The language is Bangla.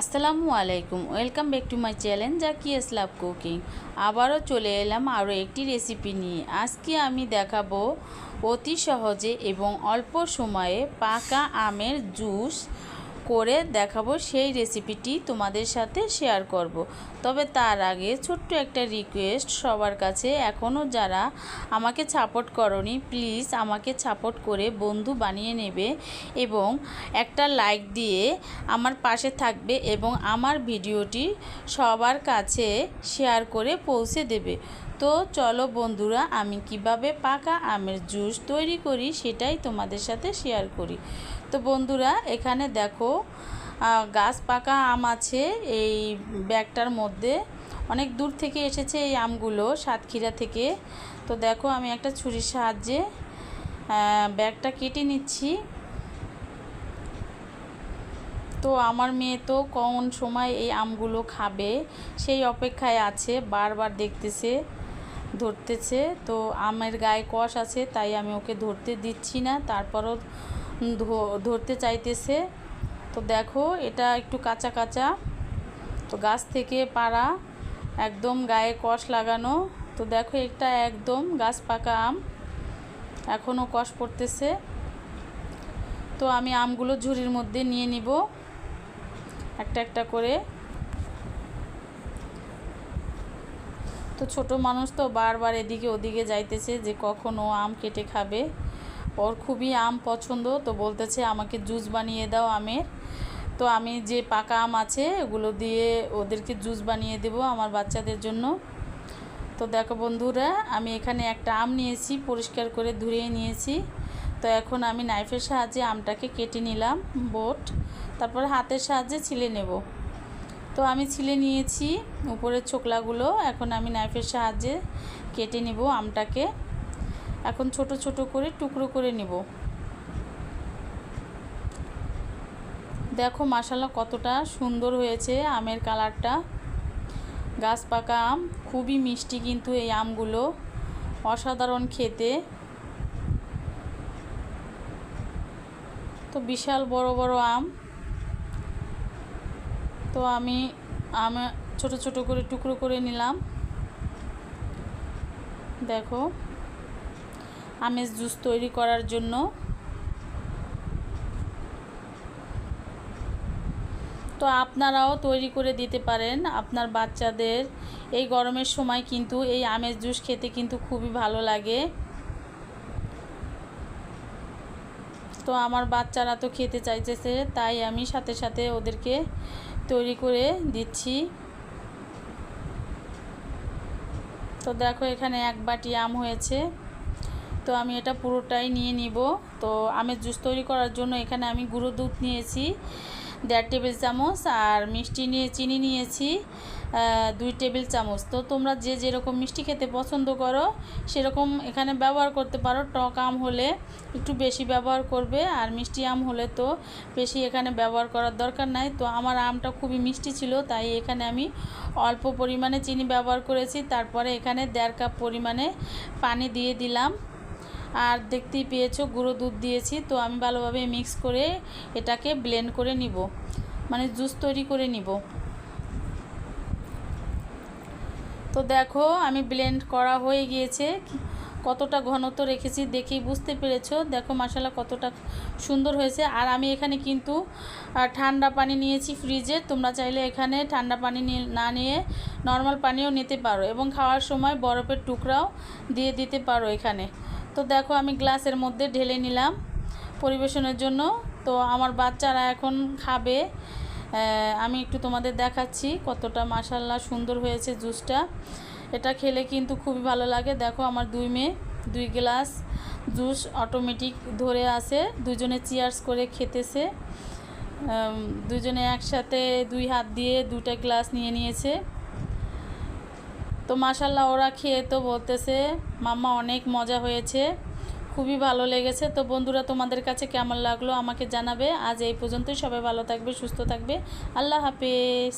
আসসালামু আলাইকুম, welcome back to my channel Zaki Islam cooking. আবারও চলে এলাম আরও একটি রেসিপি নিয়ে। আজকে আমি দেখাবো অতি সহজে এবং অল্প সময়ে পাকা আমের জুস করে দেখাবো সেই রেসিপিটি তোমাদের সাথে শেয়ার করব। তবে তার আগে ছোট্ট একটা রিকোয়েস্ট সবার কাছে। এখনও যারা আমাকে সাপোর্ট করনি প্লিজ আমাকে সাপোর্ট করে বন্ধু বানিয়ে নেবে এবং একটা লাইক দিয়ে আমার পাশে থাকবে এবং আমার ভিডিওটি সবার কাছে শেয়ার করে পৌঁছে দেবে। তো চলো বন্ধুরা, আমি কীভাবে পাকা আমের জুস তৈরি করি সেটাই তোমাদের সাথে শেয়ার করি। তো বন্ধুরা, এখানে দেখো গাছ পাকা আম আছে, এই ব্যাগটার মধ্যে। অনেক দূর থেকে এসেছে এই আমগুলো, সাতক্ষীরা থেকে। তো দেখো, আমি একটা ছুরির সাহায্যে ব্যাগটা কেটে নিচ্ছি। তো আমার মেয়ে তো কোন সময় এই আমগুলো খাবে, সেই অপেক্ষায় আছে, বারবার দেখতেছে, ধরতেছে। তো আমের গায়ে কষ আছে, তাই আমি ওকে ধরতে দিচ্ছি না, তারপরও ধরতে চাইতেছে। তো দেখো, এটা একটু কাঁচা কাঁচা। তো গাছ থেকে পাড়া, একদম গায়ে কষ লাগানো। তো দেখো, এটা একদম গাছ পাকা আম। এখনও কষ পড়তেছে। তো আমি আমগুলো ঝুড়ির মধ্যে নিয়ে নিব, একটা একটা করে। তো ছোট মানুষ তো বারবার এদিকে ওদিকে যাইতেছে যে কখন ও আম কেটে খাবে। ওর খুবই আম পছন্দ, তো বলতেছে আমাকে জুস বানিয়ে দাও আমের। তো আমি যে পাকা আম আছে ওগুলো দিয়ে ওদেরকে জুস বানিয়ে দেব আমার বাচ্চাদের জন্য। তো দেখো বন্ধুরা, আমি এখানে একটা আম নিয়েছি, পরিষ্কার করে ধুয়ে নিয়েছি। তো এখন আমি নাইফের সাহায্যে আমটাকে কেটে নিলাম, বোট। তারপর হাতের সাহায্যে ছিলে নেব। তো আমি ছিলে নিয়েছি উপরের ছোকলাগুলো, এখন আমি নাইফের সাহায্যে কেটে নিব আমটাকে। এখন ছোট ছোট করে টুকরো করে নিব। দেখো মাসালা কতটা সুন্দর হয়েছে আমের কালারটা। গাছ পাকা আম, খুবই মিষ্টি কিন্তু এই আমগুলো, অসাধারণ খেতে। তো বিশাল বড় বড় আম। তো আমি আম ছোট ছোট করে টুকরো করে নিলাম। দেখো। আমেজ জুস তৈরি করার জন্য। তো আপনারাও তৈরি করে দিতে পারেন, আপনার বাচ্চাদের। এই গরমের সময় কিন্তু এই আমেজ জুস খেতে কিন্তু খুবই ভালো লাগে। তো আমার বাচ্চারা তো খেতে চাইতেছে, তাই আমি সাথে সাথে ওদেরকে তৈরি করে দিচ্ছি। তো দেখো এখানে এক বাটি আম হয়েছে। তো আমি এটা পুরোটাই নিয়ে নিব। তো আমের জুস তৈরি করার জন্য এখানে আমি গুঁড়ো দুধ নিয়েছি, দেড় টেবিল চামচ, আর মিষ্টি নিয়ে, চিনি নিয়েছি দুই টেবিল চামচ। তো তোমরা যে যেরকম মিষ্টি খেতে পছন্দ করো, সেরকম এখানে ব্যবহার করতে পারো। টক আম হলে একটু বেশি ব্যবহার করবে, আর মিষ্টি আম হলে তো বেশি এখানে ব্যবহার করার দরকার নাই। তো আমার আমটা খুবই মিষ্টি ছিল, তাই এখানে আমি অল্প পরিমাণে চিনি ব্যবহার করেছি। তারপরে এখানে দেড় কাপ পরিমাণে পানি দিয়ে দিলাম। আর দেখতেই পেয়েছ, গুঁড়ো দুধ দিয়েছি, তো আমি ভালোভাবে মিক্স করে এটাকে ব্লেন্ড করে নিব। মানে জুস তৈরি করে নিব। তো দেখো, আমি ব্লেন্ড করা হয়ে গিয়েছে। কতটা ঘনত্ব রেখেছি দেখেই বুঝতে পেরেছ। দেখো মশালা কতটা সুন্দর হয়েছে। আর আমি এখানে কিন্তু ঠান্ডা পানি নিয়েছি ফ্রিজে তোমরা চাইলে এখানে ঠান্ডা পানি না নিয়ে নর্মাল পানিও নিতে পারো। এবং খাওয়ার সময় বরফের টুকরাও দিয়ে দিতে পারো এখানে। তো দেখো আমি গ্লাসের মধ্যে ঢেলে নিলাম পরিবেশনের জন্য। তো আমার বাচ্চারা এখন খাবে। আমি একটু তোমাদের দেখাচ্ছি কতটা মাসাল্লা সুন্দর হয়েছে জুসটা। এটা খেলে কিন্তু খুবই ভালো লাগে। দেখো আমার দুই মেয়ে, দুই গ্লাস জুস অটোমেটিক ধরে আসে দুজনে চিয়ার্স করে খেতেছে। দুজনে একসাথে দুই হাত দিয়ে দুটা গ্লাস নিয়ে নিয়েছে। তো মাসাল্লাহ ওরা খেয়ে তো বলতেছে, মাম্মা অনেক মজা হয়েছে, খুবই ভালো লেগেছে। তো বন্ধুরা, তোমাদের কাছে কেমন লাগল আমাকে জানাবে। আজ এই পর্যন্তই, সবাই ভালো থাকবে, সুস্থ থাকবে। আল্লাহ হাফেজ।